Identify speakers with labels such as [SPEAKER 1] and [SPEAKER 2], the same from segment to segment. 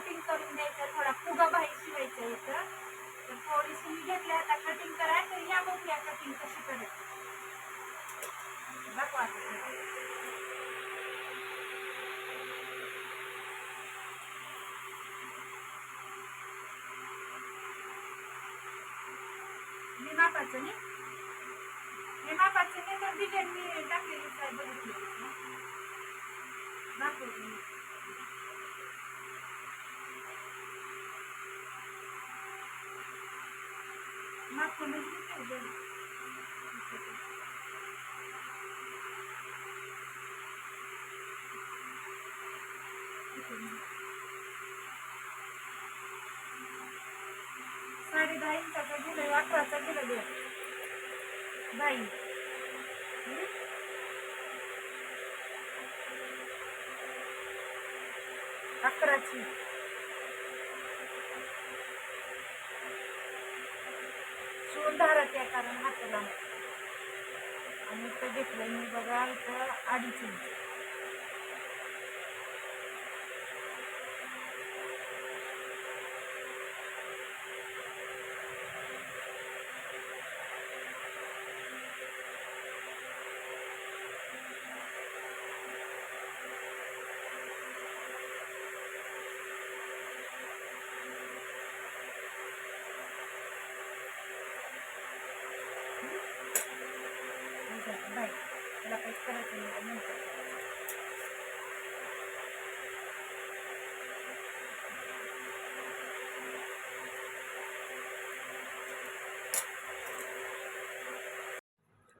[SPEAKER 1] Cutting करून द्यायचं थोडा फुगा बाहेर शिवायचा इथं तर थोडीशी मी घेतली आता कटिंग कराय तर या बघूया कटिंग कशी करायची दाखवा मी मापाचं नाही. मी मापाचं नाही तर डिझाईन मी टाकलेली काय बघितली. मी. माप म्हणजे काय बरं. साडे दहा इंचाचा दिलं अकराचा दिलं द्या बाई अकराची शिवून धाराचे त्या कारण हाताला. आणि इथं घेतलं मी बघा इथं अडीच इंच.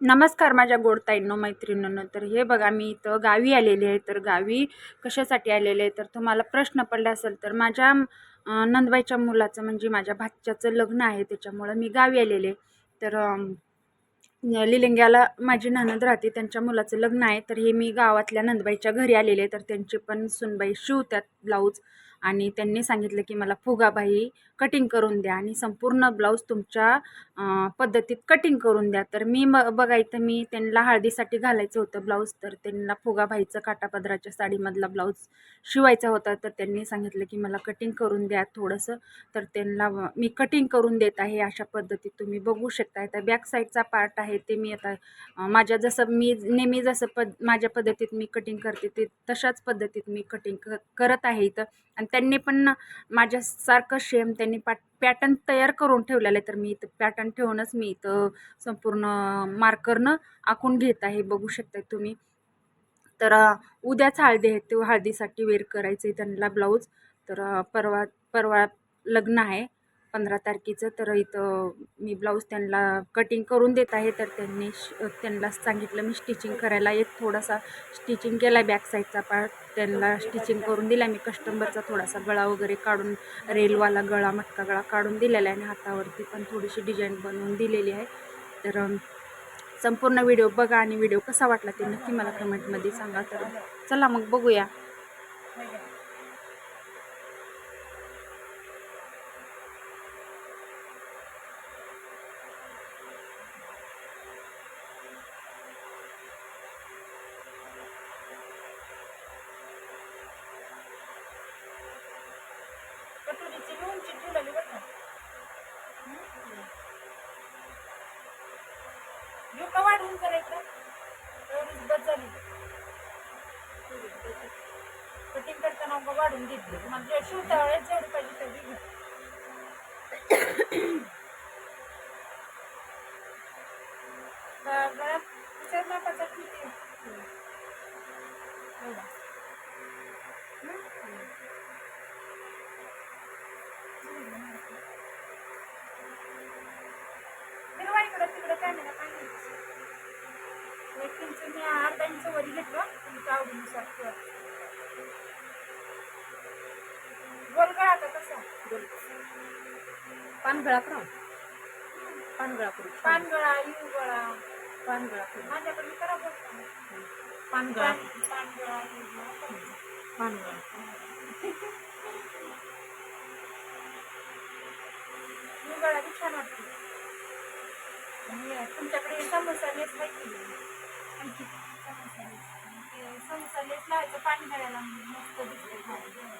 [SPEAKER 1] नमस्कार माझ्या गोडताईंनो मैत्रिणींनो. तर हे बघा मी इथं गावी आलेले आहे. तर गावी कशासाठी आलेले आहे? तर तुम्हाला प्रश्न पडला असेल तर माझ्या नंदबाईच्या मुलाचं म्हणजे माझ्या भाच्याचं लग्न आहे. त्याच्यामुळं मी गावी आलेले तर लिलिंग्याला माझी ननद राहते त्यांच्या मुलाचं लग्न आहे. तर हे मी गावातल्या नंदबाईच्या घरी आलेले तर त्यांची पण सुनबाई शिवतात ब्लाऊज. आणि त्यांनी सांगितलं की मला फुगाबाई कटिंग करून द्या आणि संपूर्ण ब्लाऊज तुमच्या पद्धतीत कटिंग करून द्या. तर मी म बघायचं मी त्यांना हळदीसाठी घालायचं होतं ब्लाऊज तर त्यांना फुगाबाईचं काटापदराच्या साडीमधला ब्लाऊज शिवायचा होता. तर त्यांनी सांगितलं की मला कटिंग करून द्या थोडंसं. तर त्यांना मी कटिंग करून देत आहे अशा पद्धतीत तुम्ही बघू शकता. आता बॅक साईडचा पार्ट आहे ते मी आता माझ्या जसं मी नेहमी जसं पद माझ्या पद्धतीत मी कटिंग करते ते तशाच पद्धतीत मी कटिंग क करत आहे इथं. आणि त्यांनी पण माझ्यासारखं सेम त्यांनी पाट पॅटर्न तयार करून ठेवलेलं आहे. तर मी इथं पॅटर्न ठेवूनच मी इथं संपूर्ण मार्करनं आखून घेत आहे. बघू शकता तुम्ही. तर उद्याच हळदी आहे. ते हळदीसाठी वेअर करायचं आहे त्यांना ब्लाऊज तर परवा परवा लग्न आहे. पंधरा तारखेचं तर इथं मी ब्लाऊज त्यांना कटिंग करून देत आहे तर त्यांनी श त्यांना सांगितलं मी स्टिचिंग करायला एक थोडासा स्टिचिंग केला आहे बॅक साईडचा पार्ट त्यांना स्टिचिंग करून दिला मी कस्टमरचा थोडासा गळा वगैरे काढून रेलवाला गळा मटका गळा काढून दिलेला आहे आणि हातावरती पण थोडीशी डिझाईन बनवून दिलेली आहे. तर संपूर्ण व्हिडिओ बघा आणि व्हिडिओ कसा वाटला ते नक्की मला कमेंटमध्ये सांगा. तर चला मग बघूया. कटोरीची उंची ठेवलेली बघ ना घेऊ का वाढवून करायचं एवढीच बस झाली कटिंग करताना मग वाढून घेतली म्हणजे शिवता वेळेस जेवढी पाहिजे तेवढी घे तर गळ्यात तिच्या मापाचा किती एवढा हं? फिरवा इकडं तिकडं कॅमेरा पाहिजे एक इंच मी अर्धा इंच वरी घेतलं तुमच्या आवडीनुसार ठेवा गोल गळा का कसा
[SPEAKER 2] पानगळा करा पानगळा करू
[SPEAKER 1] पान गळा यू गळा
[SPEAKER 2] पानगळा करू
[SPEAKER 1] माझ्याकडे करा बघ
[SPEAKER 2] पानगळा.
[SPEAKER 1] पान गळा यू गळा
[SPEAKER 2] पानगळा.
[SPEAKER 1] यू गळा बी छान वाटते. तुमच्याकडे समोसा लेस माहिती आणखी. समोसा लेस लेस लावायचं पाणी गळ्याला मस्त दिसते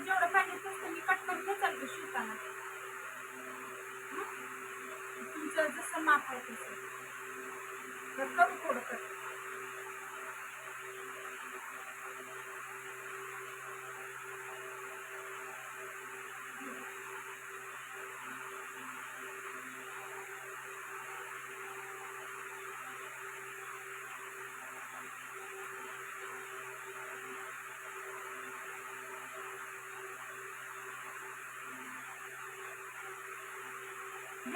[SPEAKER 3] फक्त. जेवढं पाहिजे तसं मी कट करून घेचाल शिवताना. तुमचं जसं माप आहे तसं. तर करू थोडं कट.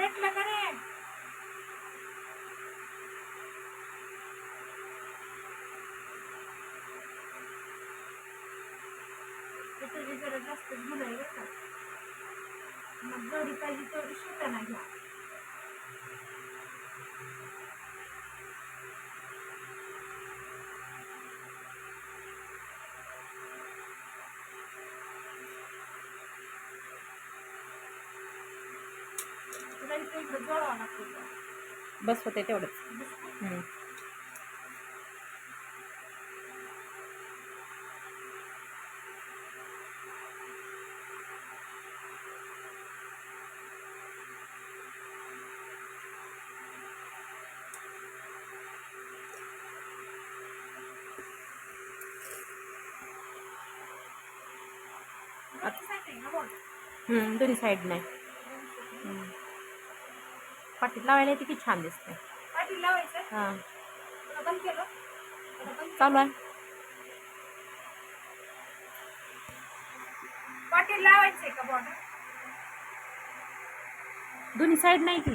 [SPEAKER 3] भेटलं का रे त्याची जरा जास्त गुन्हा आहे का मग जेवढी पाहिजे तेवढी शिवताना घ्या तुला इथं इकडं जोडावं लागतं
[SPEAKER 2] बस होते तेवढंच हम्म. हम्म, दोन्ही साईड नाही. पाटीत लावायला येते की छान दिसते.
[SPEAKER 3] पाठी लावायचं
[SPEAKER 2] हां. चालू आहे.
[SPEAKER 3] पाठी लावायचंय का बॉर्डर
[SPEAKER 2] दोन्ही साईड नाही की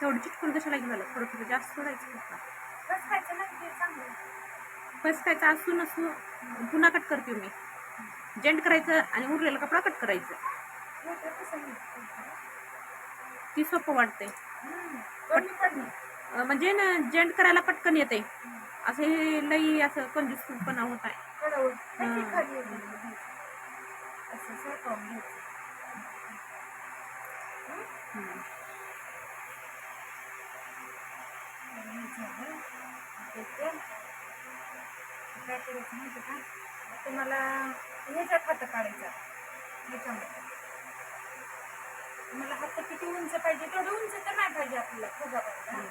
[SPEAKER 2] तेवढं चिटकून कशाला झालं? थोडं थोडं जास्त सोडायचं
[SPEAKER 3] बस खायचं
[SPEAKER 2] असू नसू पुन्हा कट करते मी. जेंट करायचं आणि उरलेला कपडा कट करायचं. ती सोपं वाटते. म्हणजे ना जेंट करायला पटकन येते असं हे लई असं कंजूसपणा होत आहे.
[SPEAKER 3] कडवून
[SPEAKER 2] हां.
[SPEAKER 3] खाली येते. असं सरकवून घ्यायचं
[SPEAKER 2] हम्म.
[SPEAKER 3] आणि हे झालं. आता काय करायचं माहिती का तुम्हाला ह्याच्यात हात काढायचा ह्याच्यामध्ये तुम्हाला हात किती उंच पाहिजे तेवढं उंच तर नाही पाहिजे आपल्याला खोजा पाहिजे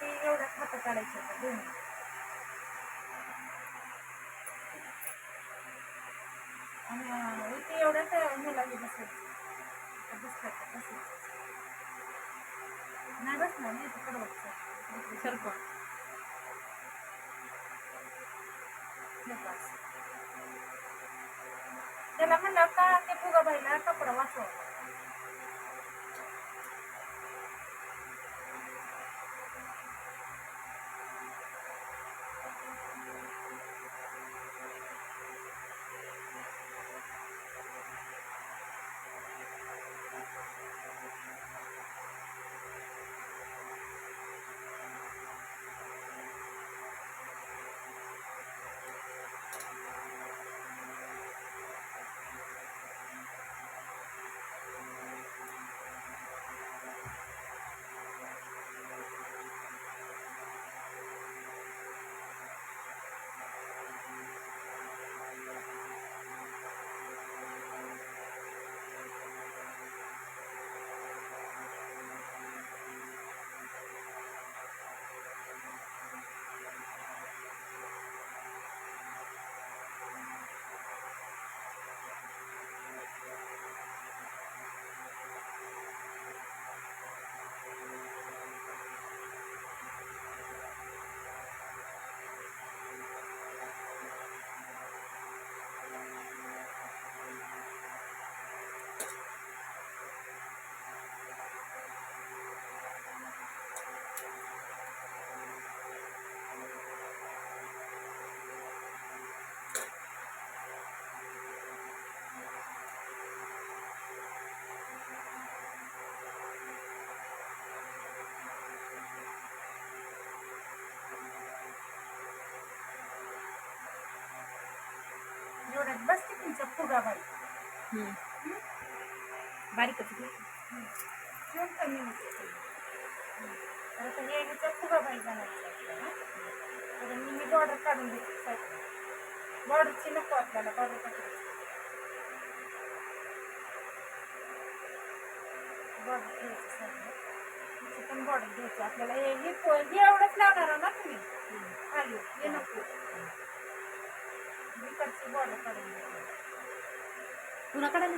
[SPEAKER 3] ते एवढा हात काढायचं होतं दोन्ही आणि ते इथे एवढ्याच ह्याला बसायचं बसतात का बसायचं नाही बसणार नाही तर कडवटचं
[SPEAKER 2] सरकवा
[SPEAKER 3] हे बस. त्याला म्हणलं का ते फुगा बाईला कपडा वाचवा बसते तुमचा फुगा बाई.
[SPEAKER 2] बारीकच घे.
[SPEAKER 3] शिवून कमी होते. तर आता हे ह्याचा फुगा बाई घालायचा आपल्याला. तर मी बॉर्डर काढून देते बॉर्डरची नको आपल्याला बॉर्डर टाकायची बॉर्डर घ्यायची साईडला तिची पण बॉर्डर घ्यायची. आपल्याला हे हे हे एवढंच लावणार ना तुम्ही? खाली हे नको. बॉर्डर काढून
[SPEAKER 2] पुन्हा काढायला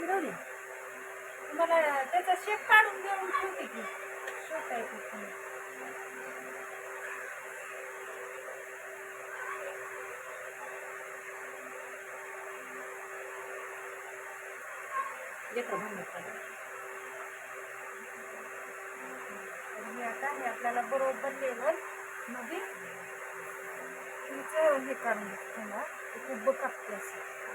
[SPEAKER 3] तुम्हाला त्याचा शेप काढून देऊन ठेवते की. शेप आहे आता हे आपल्याला बरोबर लेवलमध्ये तुमचं हे काढून ठेवा एक उभं कापते असं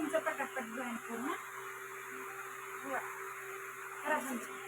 [SPEAKER 3] तुमचं पटापट जॉईन करू ना करा तुमचं